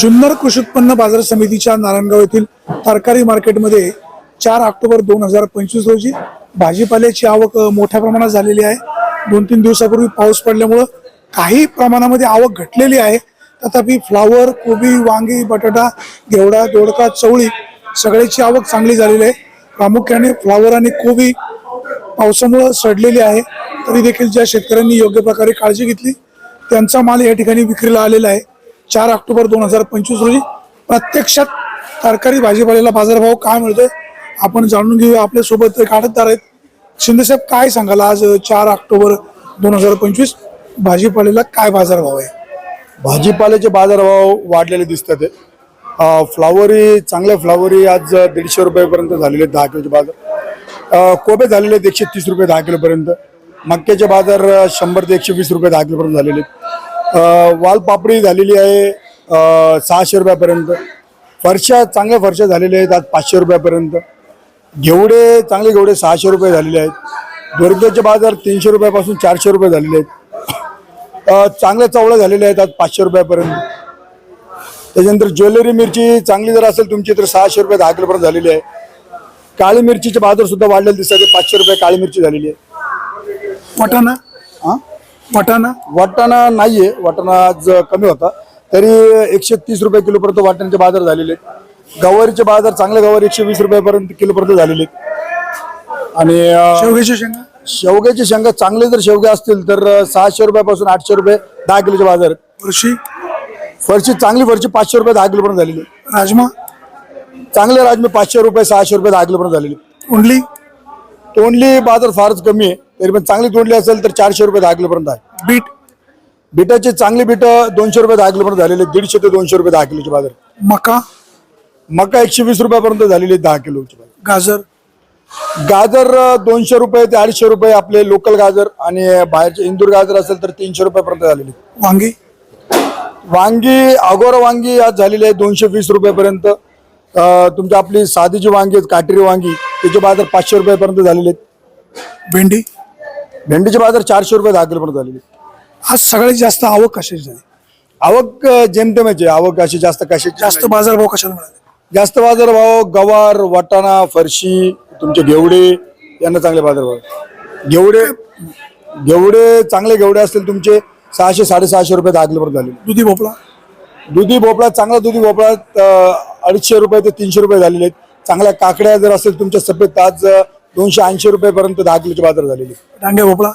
जुन्नर कृषी उत्पन्न बाजार समितीच्या नारायणगाव येथील तरकारी मार्केटमध्ये चार ऑक्टोबर दोन हजार पंचवीस रोजी भाजीपाल्याची आवक मोठ्या प्रमाणात झालेली आहे. दोन तीन दिवसापूर्वी पाऊस पडल्यामुळं काही प्रमाणामध्ये आवक घटलेली आहे. तथापि फ्लावर कोबी वांगी बटाटा घेवडा दोडका चवळी सगळ्याची आवक चांगली झालेली आहे. प्रामुख्याने फ्लावर आणि कोबी पावसामुळं सडलेली आहे. तरी देखील ज्या शेतकऱ्यांनी योग्य प्रकारे काळजी घेतली त्यांचा माल या ठिकाणी विक्रीला आलेला आहे. चार ऑक्टोबर दोन हजार पंचवीस रोजी प्रत्यक्षात तरकारी भाजीपाल्याला बाजारभाव काय मिळतोय आपण जाणून घेऊया. आपल्यासोबत एक आडतदार आहेत. शिंदेसाहेब काय सांगाल? आज चार ऑक्टोबर दोन हजार पंचवीस भाजीपाल्याला काय बाजारभाव आहे? भाजीपाल्याचे बाजारभाव वाढलेले दिसतात फ्लावरी चांगल्या फ्लावरी आज दीडशे रुपयेपर्यंत झालेले दहा किलोचे बाजार. कोबे झालेले आहेत एकशे तीस रुपये दहा किलोपर्यंत. मक्याचे बाजार शंभर ते एकशे वीस रुपये दहा किलोपर्यंत झालेले आहेत. वालपापडी झालेली आहे सहाशे रुपयापर्यंत. फरशा चांगल्या फरशा झालेल्या आहेत आज पाचशे रुपयापर्यंत. घेवडे चांगले घेवडे सहाशे रुपये झालेले आहेत. दोडक्याचे बाजार तीनशे रुपयापासून चारशे रुपये झालेले आहेत. चांगल्या चवळ्या झालेल्या आहेत आज पाचशे रुपयापर्यंत. त्याच्यानंतर ज्वेलरी मिरची चांगली जर असेल तुमची तर सहाशे रुपये दहा किलोपर्यंत झालेली आहे. काळी मिरचीचे बाजार सुद्धा वाढलेले दिसतात पाचशे रुपये काळी मिरची झालेली आहे. वाटाणा हा? वाटाणा? वाटाणा नाहीये. वाटाणा आज कमी होता. तरी एकशे तीस रुपये किलोपर्यंत वाटाण्याचे बाजार झालेले आहेत. गवारीचे बाजार चांगले गवारी एकशे वीस रुपयापर्यंत किलोपर्यंत झालेले आहेत. आणि अ, शेवग्याच्या शेंगा? शेवग्याचे शेंगा चांगले जर शेवगे असतील तर सहाशे रुपयापासून आठशे रुपये दहा किलोचे बाजार आहेत. वर्षी फरची चांगली फरची पाचशे रुपये दहा किलोपर्यंत झालेली आहे. राजमा? चांगले राजमे पाचशे रुपये सहाशे रुपये दहा किलोपर्यंत झालेली कुंडली तोंडली बाजार फारच कमी आहे. तरी पण चांगली तोंडली असेल तर चारशे रुपये दहा किलोपर्यंत आहे. बीट? बिटाची चांगली बीट दोनशे रुपये दहा किलोपर्यंत झालेली. दीडशे ते दोनशे रुपये दहा किलोचे बाजार. मका? मका एकशे वीस रुपयापर्यंत झालेली आहे दहा किलोचे बाजार. गाजर? गाजर दोनशे रुपये ते अडीचशे रुपये आपले लोकल गाजर आणि बाहेरचे इंदूर गाजर असेल तर तीनशे रुपयापर्यंत झालेली आहे. वांगी? वांगी अगोरा वांगी आज झालेली आहे दोनशे वीस रुपयापर्यंत. अ, तुमची आपली साधी जी वांगी आहेत काटेरी वांगी त्याचे बाजार पाचशे रुपयापर्यंत झालेले आहेत. भेंडी? भेंडीचे बाजार चारशे रुपये दहा किलोपर्यंत झालेले. आज सगळ्यात जास्त आवक कशाची झाली? आवक अ, जेमतेमच आहे आवक अशी जास्त कशी जास्त बाजारभाव कशाला मिळाले? जास्त बाजारभाव गवार वाटाणा फरशी तुमचे घेवडे यांना चांगले बाजारभाव घेवडे घेवडे चांगले घेवडे असतील तुमचे सहाशे साडेसहाशे रुपये दहा किलोपर्यंत झाले. दुधी भोपळा? दुधी भोपळा चांगला दुधी भोपळा अ, अडीचशे रुपये ते तीनशे रुपये झालेले आहेत. चांगल्या काकड्या जर असेल तुमच्या सफेद आज अ, दोनशे ऐंशी रुपयेपर्यंत दहा किलोचे बाजार झालेले. डांगे भोपळा?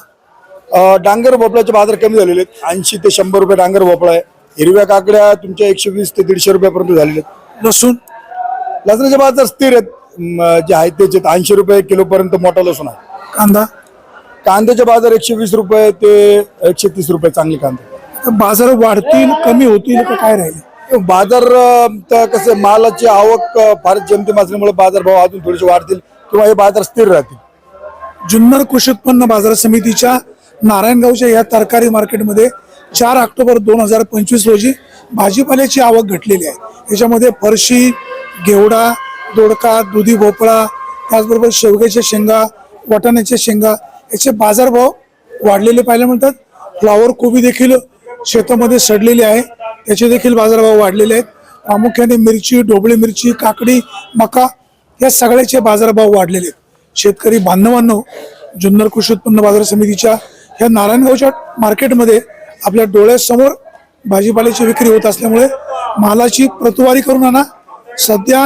अ, डांगर भोपळ्याचे बाजार कमी झालेले आहेत. ऐंशी ते शंभर रुपये डांगर भोपळा आहे. हिरव्या काकड्या तुमच्या एकशे वीस ते दीडशे रुपयापर्यंत झालेले आहेत. लसूण? लसणाचे बाजार स्थिर आहेत. म, जे आहेत त्याचे ऐंशी रुपये किलोपर्यंत मोठा लसूण आहे. कांदा? कांद्याचे बाजार एकशे वीस रुपये ते एकशे तीस रुपये चांगले कांदे. बाजार वाढतील कमी होतील का काय राहील? बाजार अ, तर कसं मालाची आवक अ, फारच असल्यामुळे बाजार भाव अजून थोडेसे वाढतील. किंवा हे बाजार स्थिर राहतील. जुन्नर कृषी उत्पन्न बाजार समितीच्या नारायणगावच्या या तरकारी मार्केटमध्ये चार ऑक्टोबर दोन हजार पंचवीस रोजी भाजीपाल्याची आवक घटलेली आहे. याच्यामध्ये फरशी घेवडा दोडका दुधी भोपळा त्याचबरोबर शेवग्याच्या शेंगा वाटाण्याच्या शेंगा याचे बाजारभाव वाढलेले पाहायला मिळतात. फ्लॉवर कोबी देखील शेतामध्ये सडलेली आहे. त्याचे देखील बाजारभाव वाढलेले आहेत. प्रामुख्याने मिरची ढोबळी मिरची काकडी मका या सगळ्याचे बाजारभाव वाढलेले आहेत. शेतकरी बांधवांनो जुन्नर कृषी उत्पन्न बाजार समितीच्या ह्या नारायणगावच्या मार्केटमध्ये आपल्या डोळ्यासमोर भाजीपाल्याची विक्री होत असल्यामुळे मालाची प्रतवारी करून आणा. सध्या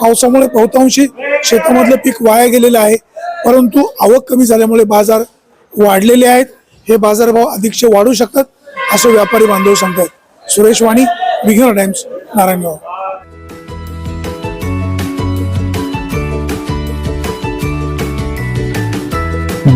पावसामुळे बहुतांशी शेतामधलं पीक वाया गेलेलं आहे. परंतु आवक कमी झाल्यामुळे बाजार वाढलेले आहेत. हे बाजारभाव अधिकचे वाढू शकतात असं व्यापारी बांधव सांगतात सुरेश वाणी विघ्नर टाइम्स नारायणगाव.